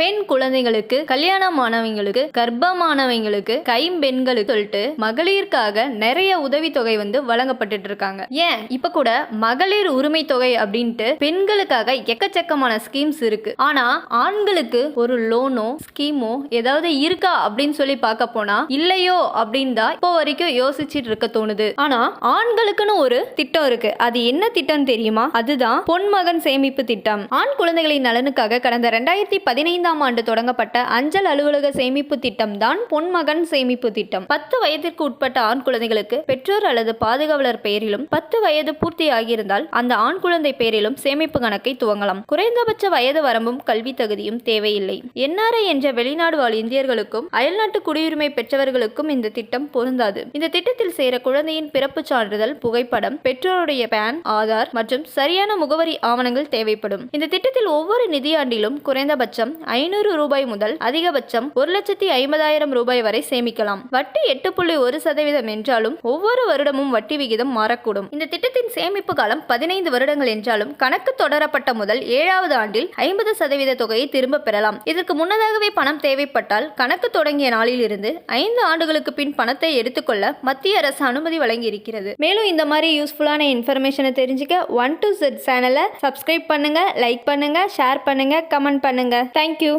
பெண் குழந்தைகளுக்கு கல்யாணமானவங்களுக்கு கர்ப்பமானவங்களுக்கு கைம்பெண்களுக்கு சொல்லிட்டு மகளிருக்காக நிறைய உதவித்தொகை வந்து வழங்கப்பட்டுட்டு இருக்காங்க ஏன்? இப்ப கூட மகளிர் உரிமை தொகை அப்படின்ட்டு பெண்களுக்காக எக்கச்சக்கமான ஸ்கீம்ஸ் இருக்கு. ஆனா ஆண்களுக்கு ஒரு லோனோ ஸ்கீமோ ஏதாவது இருக்கா அப்படின்னு சொல்லி பார்க்க போனா இல்லையோ அப்படின்னு தான் இப்போ வரைக்கும் யோசிச்சுட்டு இருக்க தோணுது. ஆனா ஆண்களுக்குன்னு ஒரு திட்டம் இருக்கு. அது என்ன திட்டம் தெரியுமா? அதுதான் பொன்மகன் சேமிப்பு திட்டம். ஆண் குழந்தைகளின் நலனுக்காக கடந்த ரெண்டாயிரத்தி பதினைந்து பதினைந்தாம் ஆண்டு தொடங்கப்பட்ட அஞ்சல் அலுவலக சேமிப்பு திட்டம் தான் பொன்மகன் சேமிப்பு திட்டம். பத்து வயதிற்கு உட்பட்ட ஆண் குழந்தைகளுக்கு பெற்றோர் அல்லது பாதுகாவலர் பெயரிலும் பத்து வயது பூர்த்தி ஆகியிருந்தால் அந்த ஆண் குழந்தை பெயரிலும் சேமிப்பு கணக்கை துவங்கலாம். குறைந்தபட்ச வயது வரம்பும் கல்வி தகுதியும் தேவையில்லை. என்ஆர்ஐ என்ற வெளிநாடு வாழ் இந்தியர்களுக்கும் அயல்நாட்டு குடியுரிமை பெற்றவர்களுக்கும் இந்த திட்டம் பொருந்தாது. இந்த திட்டத்தில் சேர குழந்தையின் பிறப்பு சான்றிதழ் புகைப்படம் பெற்றோருடைய பேன் ஆதார் மற்றும் சரியான முகவரி ஆவணங்கள் தேவைப்படும். இந்த திட்டத்தில் ஒவ்வொரு நிதியாண்டிலும் குறைந்தபட்சம் ஐநூறு ரூபாய் முதல் அதிகபட்சம் ஒரு லட்சத்தி ஐம்பதாயிரம் ரூபாய் வரை சேமிக்கலாம். வட்டி எட்டு புள்ளி ஒரு சதவீதம் என்றாலும் ஒவ்வொரு வருடமும் வட்டி விகிதம் மாறக்கூடும். இந்த திட்டத்தை சேமிப்பு காலம் பதினைந்து வருடங்கள் என்றாலும் கணக்கு தொடரப்பட்ட முதல் ஏழாவது ஆண்டில் ஐம்பது சதவீத தொகையை திரும்ப பெறலாம். இதற்கு முன்னதாகவே பணம் தேவைப்பட்டால் கணக்கு தொடங்கிய நாளில் இருந்து ஐந்து ஆண்டுகளுக்கு பின் பணத்தை எடுத்துக்கொள்ள மத்திய அரசு அனுமதி வழங்கி இருக்கிறது மேலும் இந்த மாதிரி யூஸ்ஃபுல்லான இன்ஃபர்மேஷனை தெரிஞ்சுக்க ஒன் டு செட் சேனலை சப்ஸ்கிரைப் பண்ணுங்க லைக் பண்ணுங்க ஷேர் பண்ணுங்க கமெண்ட் பண்ணுங்க. Thank you